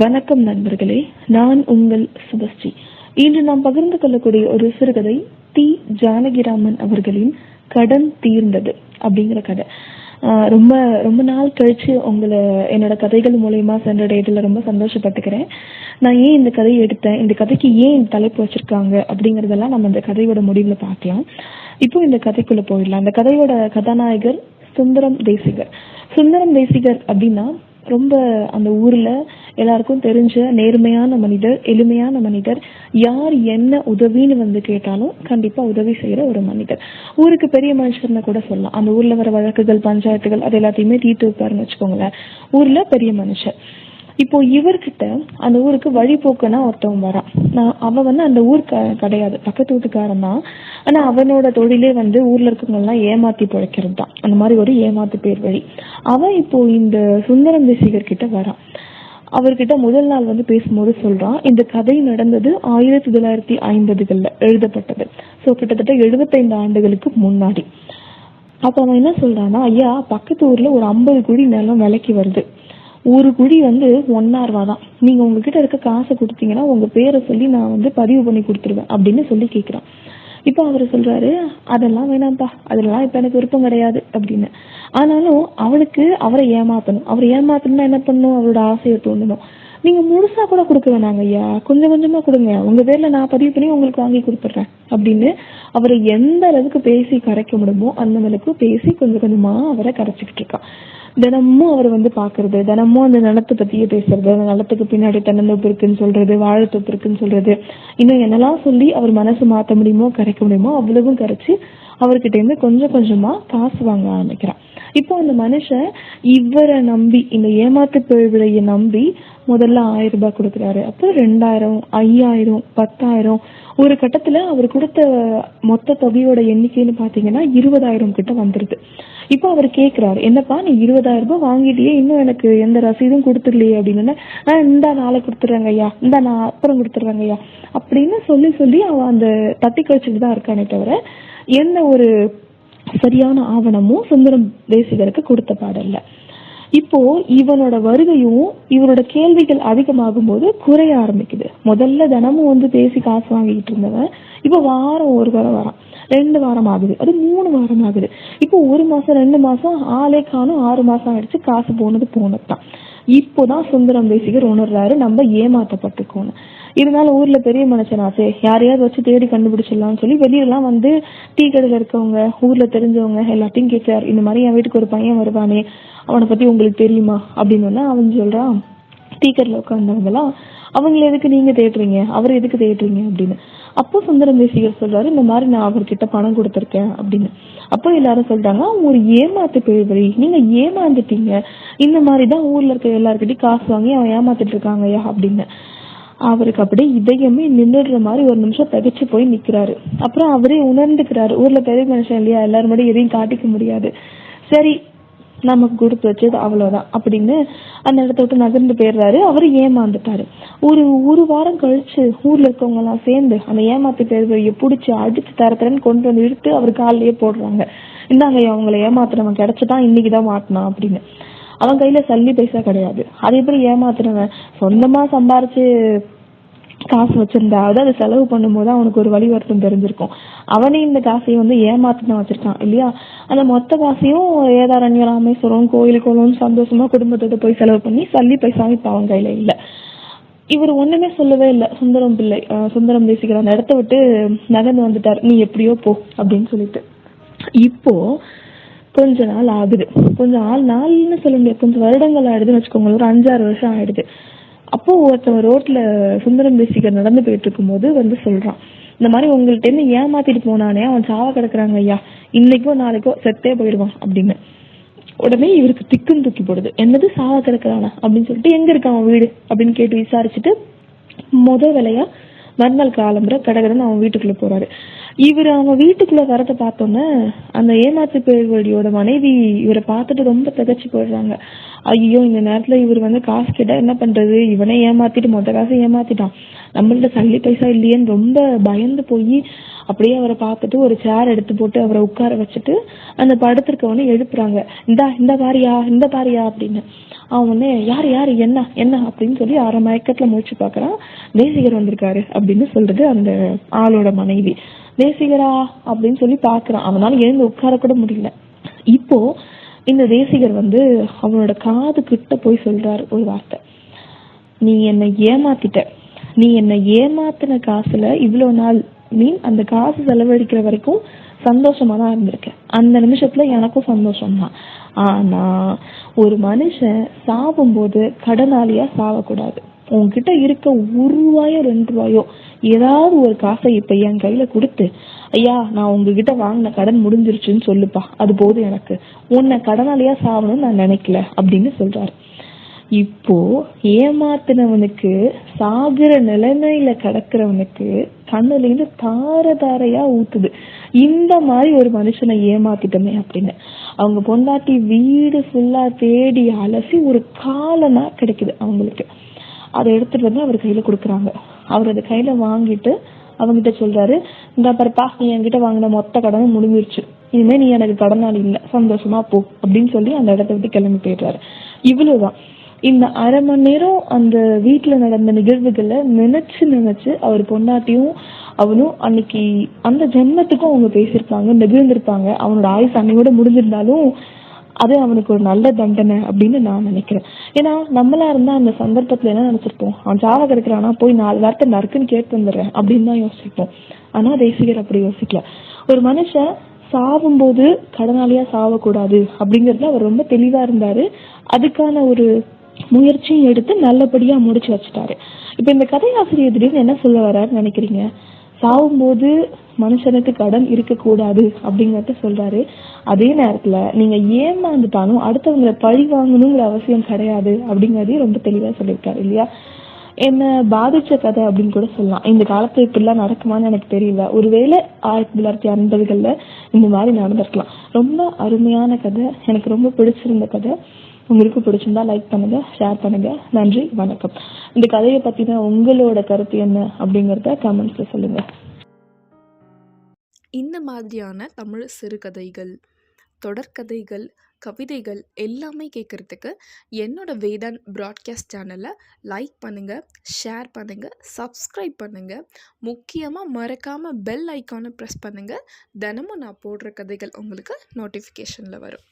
வணக்கம் நண்பர்களே நான் உங்கள் சுபஸ்ரீ. இன்று நாம் பகிர்ந்து கொள்ளக்கூடிய ஒரு சிறுகதை தி ஜானகிராமன் அவர்களின் கடன் தீர்ந்தது அப்படிங்கிற கதை. ரொம்ப ரொம்ப நாள் கழிச்சு உங்களை என்னோட கதைகள் மூலயமா சென்றடையதுல ரொம்ப சந்தோஷப்பட்டுக்கிறேன். நான் ஏன் இந்த கதையை எடுத்தேன்? இந்த கதைக்கு ஏன் இந்த தலைப்பு வச்சிருக்காங்க? அப்படிங்கறதெல்லாம் நம்ம இந்த கதையோட முடிவுல பார்க்கலாம். இப்போ இந்த கதைக்குள்ள போயிடலாம். இந்த கதையோட கதாநாயகர் சுந்தரம் தேசிகர். சுந்தரம் தேசிகர் அப்படின்னா ரொம்ப அந்த ஊர்ல எல்லாருக்கும் தெரிஞ்ச நேர்மையான மனிதர் எளிமையான மனிதர் யார் என்ன உதவின்னு வந்து கேட்டாலும் கண்டிப்பா உதவி செய்யற ஒரு மனிதர். ஊருக்கு பெரிய மனுஷர்னு கூட சொல்லலாம். அந்த ஊர்ல வர வழக்குகள் பஞ்சாயத்துகள் அது எல்லாத்தையுமே தீர்த்து வைப்பாருன்னு வச்சுக்கோங்களேன். ஊர்ல பெரிய மனுஷர். இப்போ இவர்கிட்ட அந்த ஊருக்கு வழிபோக்கனா ஒருத்தவன் வரான். நான் அவன் வந்து அந்த ஊர் க- கிடையாது. பக்கத்து வீட்டுக்காரன் தான். ஆனா அவனோட தொழிலே வந்து ஊர்ல இருக்கவங்கெல்லாம் ஏமாத்தி பிழைக்கிறது தான் அந்த மாதிரி ஒரு ஏமாத்து பேர் வழி. அவன் இப்போ இந்த சுந்தரம் தேசிகர் கிட்ட வரான். அவர்கிட்ட முதல் நாள் வந்து பேசும்போது சொல்றான் இந்த கதை நடந்தது ஆயிரத்தி தொள்ளாயிரத்தி ஐம்பதுகள்ல எழுதப்பட்டது. சோ கிட்டத்தட்ட எழுபத்தைந்து ஆண்டுகளுக்கு முன்னாடி. அப்ப அவன் என்ன சொல்றான்னா ஐயா பக்கத்து ஊர்ல ஒரு ஐம்பது குழி நிலம் விலைக்கு வருது. ஒரு குழி வந்து ஒன்னா ரூபா தான் நீங்க உங்ககிட்ட இருக்க காசை கொடுத்தீங்கன்னா உங்க பேரை சொல்லி நான் வந்து பதிவு பண்ணி கொடுத்துருவேன் அப்படின்னு சொல்லி கேக்குறான். இப்போ அவர் சொல்றாரு அதெல்லாம் வேணாம்ப்பா. அதெல்லாம் இப்ப எனக்கு விருப்பம் கிடையாது அப்படின்னு. ஆனாலும் அவளுக்கு அவரை ஏமாத்தணும். அவரை ஏமாத்தணும்னா என்ன பண்ணணும்? அவரோட ஆசையை தூண்டணும். நீங்க முழுசா கூட கொடுக்க வேணாங்க ஐயா. கொஞ்சம் கொஞ்சமா கொடுங்க. உங்க பேர்ல நான் பதிவு பண்ணி உங்களுக்கு வாங்கி கொடுத்துட்றேன் அப்படின்னு அவரை எந்த அளவுக்கு பேசி கரைக்க முடியுமோ அந்த அளவுக்கு பேசி கொஞ்சம் கொஞ்சமா அவரை கரைச்சிக்கிட்டு இருக்கான். தினமும் அவர் வந்து பாக்குறது தினமும் அந்த நிலத்தை பத்தியே பேசுறது அந்த நிலத்துக்கு பின்னாடி தென்னந்தோப்பு இருக்குன்னு சொல்றது வாழைத்தோப்பு இருக்குன்னு சொல்றது. இன்னும் என்னெல்லாம் சொல்லி அவர் மனசு மாத்த முடியுமோ கரைக்க முடியுமோ அவ்வளவும் கரைச்சு அவர்கிட்ட இருந்து கொஞ்சம் கொஞ்சமா காசு வாங்க ஆரம்பிக்கிறான். இப்போ அந்த மனுஷன் இவரை நம்பி இந்த ஏமாத்து பிழவிழைய நம்பி முதல்ல ஆயிரம் ரூபாய் கொடுக்குறாரு. அப்புறம் ரெண்டாயிரம் ஐயாயிரம் பத்தாயிரம். ஒரு கட்டத்துல அவர் கொடுத்த மொத்த தொகையோட எண்ணிக்கைன்னு பாத்தீங்கன்னா இருபதாயிரம் கிட்ட வந்துருது. இப்போ அவர் கேக்குறாரு என்னப்பா நீ இருபதாயிரம் ரூபாய் வாங்கிட்டியே? இன்னும் எனக்கு எந்த ரசீதும் கொடுத்துடலையே? அப்படின்னு நான் இந்த நாளை கொடுத்துட்றேங்க ஐயா. இந்த நான் அப்புறம் கொடுத்துட்றேங்க ஐயா. அப்படின்னு சொல்லி சொல்லி அவன் அந்த தட்டி கழிச்சுட்டு தான் இருக்கானே தவிர எந்த ஒரு சரியான ஆவணமும் சுந்தரம் தேசிகருக்கு கொடுத்த பாடல்ல. இப்போ இவனோட வருகையும் இவரோட கேள்விகள் அதிகமாகும் போது குறைய ஆரம்பிக்குது. முதல்ல தினமும் வந்து பேசி காசு வாங்கிட்டு இருந்தவன் இப்போ வாரம் ஒரு வாரம் வரான். ரெண்டு வாரம் ஆகுது. அது மூணு வாரம் ஆகுது. இப்போ ஒரு மாசம் ரெண்டு மாசம் ஆளே காணும் ஆறு மாசம் ஆயிடுச்சு காசு போனது போனதுதான். இப்போதான் சுந்தரம் தேசிகர் உணர்றாரு நம்ம ஏமாத்தப்பட்டிருக்கோம்னு இருந்தாலும் ஊர்ல பெரிய மனுஷன் ஆசை யாரையாவது வச்சு தேடி கண்டுபிடிச்சிடலாம்னு சொல்லி வெளியெல்லாம் வந்து டீ கடையில இருக்கவங்க ஊர்ல தெரிஞ்சவங்க எல்லாத்தையும் கேட்கிறாரு. இந்த மாதிரி என் வீட்டுக்கு ஒரு பையன் வருவானே அவனை பத்தி உங்களுக்கு தெரியுமா? அப்படின்னு அவன் சொல்றான் டீ கடையில உட்காந்தவங்கலாம் அவங்கள எதுக்கு நீங்க தேடுறீங்க? அவர் எதுக்கு தேடுறீங்க? அப்படின்னு. அப்போ சுந்தரம் தேசிகர் சொல்றாரு இந்த மாதிரி நான் அவர்கிட்ட பணம் கொடுத்துருக்கேன் அப்படின்னு. அப்போ எல்லாரும் சொல்றாங்க ஒரு ஏமாத்து பேழ்வழி நீங்க ஏமாந்துட்டீங்க. இந்த மாதிரி தான் ஊர்ல இருக்க எல்லார்கிட்டயும் காசு வாங்கி அவன் ஏமாத்திட்டு இருக்காங்கய்யா அப்படின்னு. அவருக்கு அப்படியே இதயமே நின்னுடுற மாதிரி ஒரு நிமிஷம் தகைச்சு போய் நிக்கிறாரு. அப்புறம் அவரே உணர்ந்துக்கிறாரு. ஊர்ல பெரிய மனுஷன் இல்லையா? எல்லாரும் முன்னாடி எதையும் காட்டிக்க முடியாது. சரி நமக்கு கொடுத்து வச்சது அவ்வளவுதான். அப்படின்னு அந்த இடத்த விட்டு நகர்ந்து போயிடுறாரு. அவரு ஏமாந்துட்டாரு. ஒரு ஒரு வாரம் கழிச்சு ஊர்ல இருக்கவங்க எல்லாம் சேர்ந்து அந்த ஏமாத்து பேர்வழியை புடிச்சு அடிச்சு தர கொண்டு வந்து இழுத்து அவர் காலிலேயே போடுறாங்க. இந்தாங்க அவங்கள ஏமாத்துறவன் கிடைச்சிட்டான் இன்னைக்குதான் மாட்டினான் அப்படின்னு. அவன் கையில சல்லி பைசா கிடையாது. அதே எப்படி ஏமாத்துறவன் சொந்தமா சம்பாரிச்சு காசு வச்சிருந்தாவது அது செலவு பண்ணும்போது அவனுக்கு ஒரு வழி வருத்தம் தெரிஞ்சிருக்கும். அவனே இந்த காசையை வந்து ஏமாத்தி தான் வச்சிருக்கான் இல்லையா? அந்த மொத்த காசையும் ஏதாரண்யம் ராமேஸ்வரம் கோயில் குளம் சந்தோஷமா குடும்பத்தோட போய் செலவு பண்ணி சல்லி பைசாவும் இப்ப அவன் கையில இல்ல. இவர் ஒண்ணுமே சொல்லவே இல்ல. சுந்தரம் பிள்ளை சுந்தரம் தேசிகர் அந்த இடத்த விட்டு நகர்ந்து வந்துட்டார். நீ எப்படியோ போ அப்படின்னு சொல்லிட்டு. இப்போ கொஞ்ச நாள் ஆகுது. கொஞ்சம் நாள் நாள்னு சொல்ல முடியாது. கொஞ்சம் வருடங்கள் ஆயிடுதுன்னு வச்சுக்கோங்களேன். ஒரு அஞ்சாறு வருஷம் ஆயிடுது. அப்போ ஒருத்தன் ரோட்ல சுந்தரம் தேசிகர் நடந்து போயிட்டு இருக்கும்போது வந்து சொல்றான் இந்த மாதிரி உங்கள்ட்ட இருந்து ஏமாத்திட்டு போனானே அவன் சாவ கிடக்குறாங்க ஐயா இன்னைக்கோ நாளைக்கோ செத்தே போயிடுவான் அப்படின்னு. உடனே இவருக்கு திக்கும் தூக்கி போடுது. என்னது சாவ கிடக்குறானா அப்படின்னு சொல்லிட்டு எங்க இருக்கான் அவன் வீடு? அப்படின்னு கேட்டு விசாரிச்சுட்டு முத வேலையா மறுநாள் காலம்புற கடகடன்னு அவன் வீட்டுக்குள்ள போறாரு. இவர் அவன் வீட்டுக்குள்ள வரத பார்த்தோன்னே அந்த ஏமாத்து பேர்வழியோட மனைவி இவரை பார்த்துட்டு ரொம்ப திகச்சு போயிடுறாங்க. ஐயோ இந்த நேரத்துல இவர் வந்து காசு கேட்டா என்ன பண்றது? இவனே ஏமாத்திட்டு மொத்த காசை ஏமாத்திட்டான். நம்மள்ட்ட சல்லி பைசா இல்லையேன்னு ரொம்ப பயந்து போய் அப்படியே அவரை பார்த்துட்டு ஒரு சேர் எடுத்து போட்டு அவரை உட்கார வச்சுட்டு அந்த படுத்திருக்கவனை எழுப்புறாங்க. இந்தா இந்த பாரியா இந்த பாரியா அப்படின்னு. அவன் வந்து யார் யார் என்ன என்ன? அப்படின்னு சொல்லி அரை மயக்கத்துல முடிச்சு பாக்குறான் தேசிகர் வந்திருக்காரு அப்படின்னு சொல்றது அந்த ஆளோட மனைவி. தேசிகரா? அப்படின்னு சொல்லி பாக்குறான் அவனால எழுந்து உட்கார கூட முடியல. இப்போ இந்த தேசிகர் வந்து அவனோட காது கிட்ட போய் சொல்றாரு ஒரு வார்த்தை. நீ என்னை ஏமாத்திட்ட. நீ என்னை ஏமாத்தின காசுல இவ்வளவு நாள் மீன் அந்த காசு செலவழிக்கிற வரைக்கும் சந்தோஷமா தான் இருந்திருக்கேன். அந்த நிமிஷத்துல எனக்கும் சந்தோஷம் தான் ஆனா ஒரு மனுஷன் சாவும்போது கடனாளியா சாவக்கூடாது. உங்ககிட்ட இருக்க ஒரு ரூபாயோ ரெண்டு ரூபாயோ ஏதாவது ஒரு காசை இப்ப என் கையில கொடுத்து ஐயா நான் உங்ககிட்ட வாங்கின கடன் முடிஞ்சிருச்சுன்னு சொல்லுப்பா. அது போதும் எனக்கு. உன்னை கடனாளியா சாவணும்னு நான் நினைக்கல. அப்படின்னு சொல்றாரு. இப்போ ஏமாத்தினவனுக்கு சாகுற நிலைமையில கிடக்குறவனுக்கு கண்ணுல இருந்து தார தாரையா ஊத்துது. இந்த மாதிரி ஒரு மனுஷனை ஏமாத்திட்டோமே அப்படின்னு. அவங்க பொண்டாட்டி வீடு ஃபுல்லா தேடி அலசி ஒரு காலனா கிடைக்குது அவங்களுக்கு. அதை எடுத்துட்டு வந்து அவர் கையில கொடுக்குறாங்க. அவர் அதை கையில வாங்கிட்டு அவங்கிட்ட சொல்றாரு இந்த பாருப்பா நீ என்கிட்ட வாங்கின மொத்த கடனும் முடிஞ்சிருச்சு. இனிமே நீ எனக்கு கடனாளி இல்ல. சந்தோஷமா போ. அப்படின்னு சொல்லி அந்த இடத்த விட்டு கிளம்பி போயிடுறாரு. இவ்வளவுதான். இந்த அரை மணி நேரம் அந்த வீட்டுல நடந்த நிகழ்வுகளை நினைச்சு நினைச்சு அவர் பொண்டாட்டியும் அவனும் அன்னைக்கு அந்த ஜென்மத்துக்கும் அவங்க பேசியிருப்பாங்க நெகிழ்ந்திருப்பாங்க. அவனோட ஆயுசு அன்னையோட முடிஞ்சிருந்தாலும் அது அவனுக்கு ஒரு நல்ல தண்டனை அப்படின்னு நான் நினைக்கிறேன். ஏன்னா நம்மளா இருந்தா அந்த சந்தர்ப்பத்துல என்ன நினைச்சிருப்போம்? அவன் சாவ கிடக்குறானா போய் நாலு வார்த்தை நறுக்குன்னு கேட்டு வந்துடுறேன் அப்படின்னு தான் யோசிப்போம். ஆனா தேசிகர் அப்படி யோசிக்கல. ஒரு மனுஷன் சாவும்போது கடனாளியா சாவக்கூடாது அப்படிங்கறதுல அவர் ரொம்ப தெளிவா இருந்தாரு. அதுக்கான ஒரு முயற்சியும் எடுத்து நல்லபடியா முடிச்சு வச்சுட்டாரு. இப்ப இந்த கதையாசிரியர் திடீர்னு என்ன சொல்ல வர்றாருன்னு நினைக்கிறீங்க? சாகும்போது மனுஷனுக்கு கடன் இருக்கக்கூடாது அப்படிங்கறத சொல்றாரு. அதே நேரத்துல நீங்க ஏமாந்துட்டாலும் அடுத்தவங்களை பழி வாங்கணுங்கிற அவசியம் கிடையாது அப்படிங்கறதையும் ரொம்ப தெளிவா சொல்லியிருக்காரு இல்லையா? என்ன பாதிச்ச கதை அப்படின்னு கூட சொல்லலாம். இந்த காலத்துல இப்படிலாம் நடக்குமான்னு எனக்கு தெரியல. ஒருவேளை ஆயிரத்தி தொள்ளாயிரத்தி ஐம்பதுகள்ல இந்த மாதிரி நடந்திருக்கலாம். ரொம்ப அருமையான கதை. எனக்கு ரொம்ப பிடிச்சிருந்த கதை. உங்களுக்கு பிடிச்சிருந்தா லைக் பண்ணுங்க ஷேர் பண்ணுங்க. நன்றி வணக்கம். இந்த கதையை பத்தின உங்களோட கருத்து என்ன அப்படிங்கறத கமெண்ட்ஸ்ல சொல்லுங்க. இந்த மாதிரியான தமிழ் சிறுகதைகள் தொடர்கதைகள் கவிதைகள் எல்லாமே கேட்குறதுக்கு என்னோடய வேதான் ப்ராட்காஸ்ட் சேனலை லைக் பண்ணுங்கள் ஷேர் பண்ணுங்கள் சப்ஸ்கிரைப் பண்ணுங்கள் முக்கியமாக மறக்காமல் பெல் ஐக்கானை ப்ரெஸ் பண்ணுங்கள் தினமும் நான் போடுற கதைகள் உங்களுக்கு நோட்டிஃபிகேஷனில் வரும்.